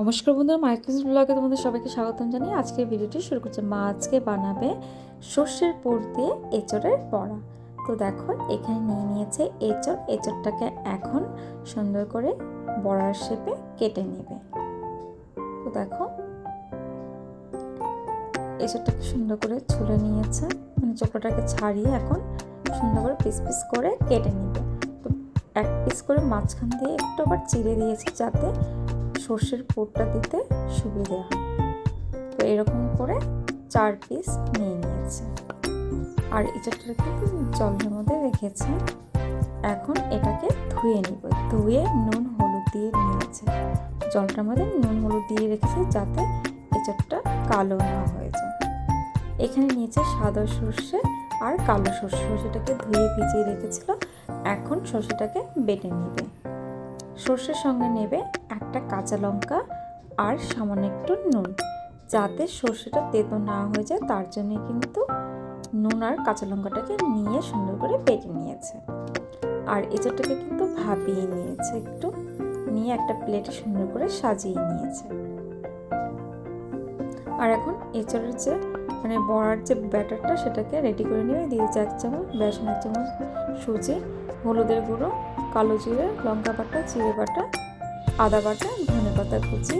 নমস্কার বন্ধুরা মার্কেট ব্লগে তোমাদের সবাইকে স্বাগতম জানিয়ে আজকের ভিডিওটি শুরু করছে। মা আজকে বানাবে সর্ষের পুর দিয়ে এঁচড়ের বড়া। তো দেখো, এখানে নিয়ে নিয়েছে এঁচড়। এঁচড়টাকে এখন সুন্দর করে বড়ার শেপে কেটে নেবে। তো দেখো, এঁচড়টাকে সুন্দর করে ছুলে নিয়েছে। মানে চোখটাকে ছাড়িয়ে এখন সুন্দর করে পিস পিস করে কেটে নেবে। এক পিস করে মাঝখান দিয়ে একটু আবার চিড়ে দিয়েছে যাতে সর্ষের পুরটা দিতে সুবিধে হয়। তো এরকম করে চার পিস নিয়ে নিয়েছে। আর এটাটা কিন্তু জলের মধ্যে রেখেছে। এখন এটাকে ধুয়ে নিব। ধুয়ে নুন, হলুদ দিয়ে নিয়েছে। জলটার মধ্যে নুন, হলুদ দিয়ে রেখেছি যাতে এঁচড়টা কালো না হয়ে যায়। এখানে নিয়েছে সাদা সর্ষে আর কালো সর্ষে। সর্ষেটাকে ধুয়ে ভিজিয়ে রেখেছিল এখন সর্ষেটাকে বেটে নেবে। সর্ষের সঙ্গে নেবে একটা কাঁচা লঙ্কা আর সামান্য একটু নুন। যাতে সর্ষেটা তেতো না হয়ে যায়, তার জন্য কিন্তু নুন আর কাঁচা লঙ্কাটাকে নিয়ে সুন্দর করে বেটে নিয়েছে। আর এঁচড়টাকে কিন্তু ভাপিয়ে নিয়েছে একটু, নিয়ে একটা প্লেটে সুন্দর করে সাজিয়ে নিয়েছে। আর এখন এঁচড়ের যে মানে বড়ার যে ব্যাটারটা, সেটাকে রেডি করে নিয়ে দিয়েছে এক চামচ বেসন এক চামচ, সুজি, হলুদের গুঁড়ো কালো জিরে, লঙ্কা বাটা, জিরে বাটা, আদা বাটা, ধনে পাতা কুচি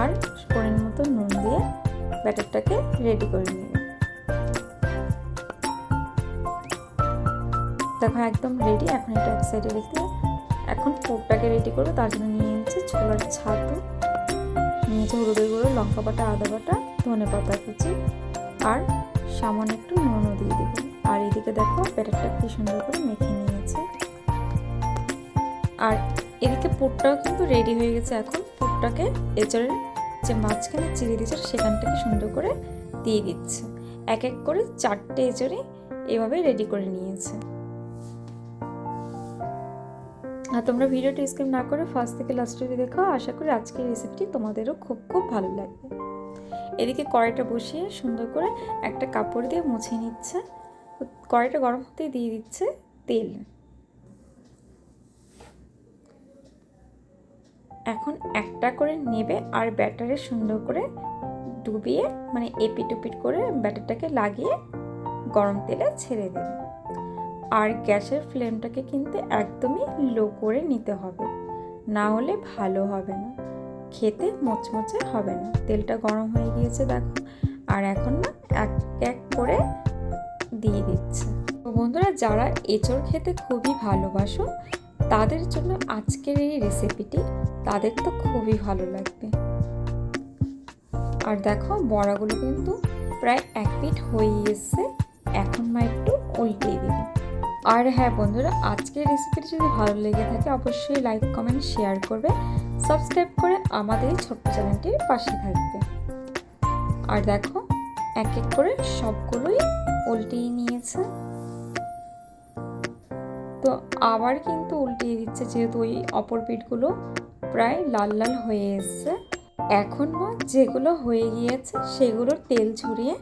আর পরিমাণ মতো নুন দিয়ে ব্যাটারটাকে রেডি করে নেবে। দেখো একদম রেডি এখন এটা এক সাইডে রেখে এখন পোকটাকে রেডি করব, তার জন্য নিয়ে নিচ্ছে ছোলার ছাতু নিয়েছে হলুদের গুঁড়ো, লঙ্কা বাটা, আদা বাটা, ধনে পাতা কুচি আর সামান্য একটু নুনও দিয়ে দেবে। আর এদিকে দেখো ব্যাটারটা কি সুন্দর করে মেখে নিয়েছে। আর এদিকে পুরটাও কিন্তু রেডি হয়ে গেছে এখন। পুরটাকে এঁচড়ের যে মাঝখানে চিড়ে দিয়েছে সেখান থেকে সুন্দর করে দিয়ে দিচ্ছে। এক এক করে চারটে এঁচড়ে এভাবে রেডি করে নিয়েছে। আর তোমরা ভিডিওটি স্কিপ না করে ফার্স্ট থেকে লাস্ট অবধি দেখো। আশা করি আজকের রেসিপিটি তোমাদেরও খুব খুব ভালো লাগবে। এদিকে কড়াইটা বসিয়ে সুন্দর করে একটা কাপড় দিয়ে মুছে নিচ্ছে। কড়াইটা গরম হতেই দিয়ে দিচ্ছে তেল। এখন একটা করে নেবে আর ব্যাটারে সুন্দর করে ডুবিয়ে মানে এপিট ওপিট করে ব্যাটারটাকে লাগিয়ে গরম তেলে ছেড়ে দেবে। আর গ্যাসের ফ্লেমটাকে কিন্তু একদমই লো করে নিতে হবে। না হলে ভালো হবে না। খেতে মচমচে হবে না। তেলটা গরম হয়ে গিয়েছে দেখো। আর এখন না এক এক করে দিয়ে দিচ্ছে। বন্ধুরা, যারা এঁচড় খেতে খুবই ভালোবাসো তাদের জন্য আজকের এই রেসিপিটি তাদের তো খুবই ভালো লাগবে। আর দেখো, বড়াগুলো কিন্তু প্রায় এক পিঠ হয়ে এসছে এখন মা একটু উল্টিয়ে দিবে। আর হ্যাঁ বন্ধুরা, আজকের রেসিপিটি যদি ভালো লেগে থাকে, অবশ্যই লাইক কমেন্ট শেয়ার করবে। সাবস্ক্রাইব করে আমাদের এই ছোট্ট চ্যানেলটির পাশে থাকবে। আর দেখো, এক এক করে সবগুলোই উল্টিয়ে নিয়েছে। তো আবার কিন্তু উল্টিয়ে দিচ্ছে যেহেতু ওই অপর পিঠগুলো প্রায় লাল লাল হয়ে এসছে। এখন বা যেগুলো হয়ে গিয়েছে সেগুলোর তেল ঝরিয়ে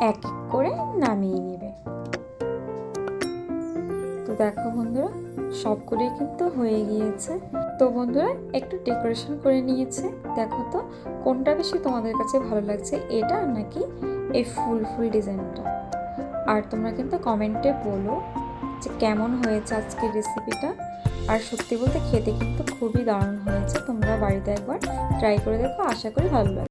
এক এক করে নামিয়ে নেবে। তো দেখো বন্ধুরা, সবগুলোই কিন্তু হয়ে গিয়েছে। তো বন্ধুরা, একটু ডেকোরেশন করে নিয়েছে। দেখো তো, কোনটা বেশি তোমাদের কাছে ভালো লাগছে, এটা নাকি এই ফুল ফুল ডিজাইনটা? আর তোমরা কিন্তু কমেন্টে বলো। যে কেমন হয়েছে আজকের রেসিপিটা আর সত্যি বলতে খেতে কিন্তু খুবই দারুণ হয়েছে। তোমরা বাড়িতে একবার ট্রাই করে দেখো, আশা করি ভালো লাগবে।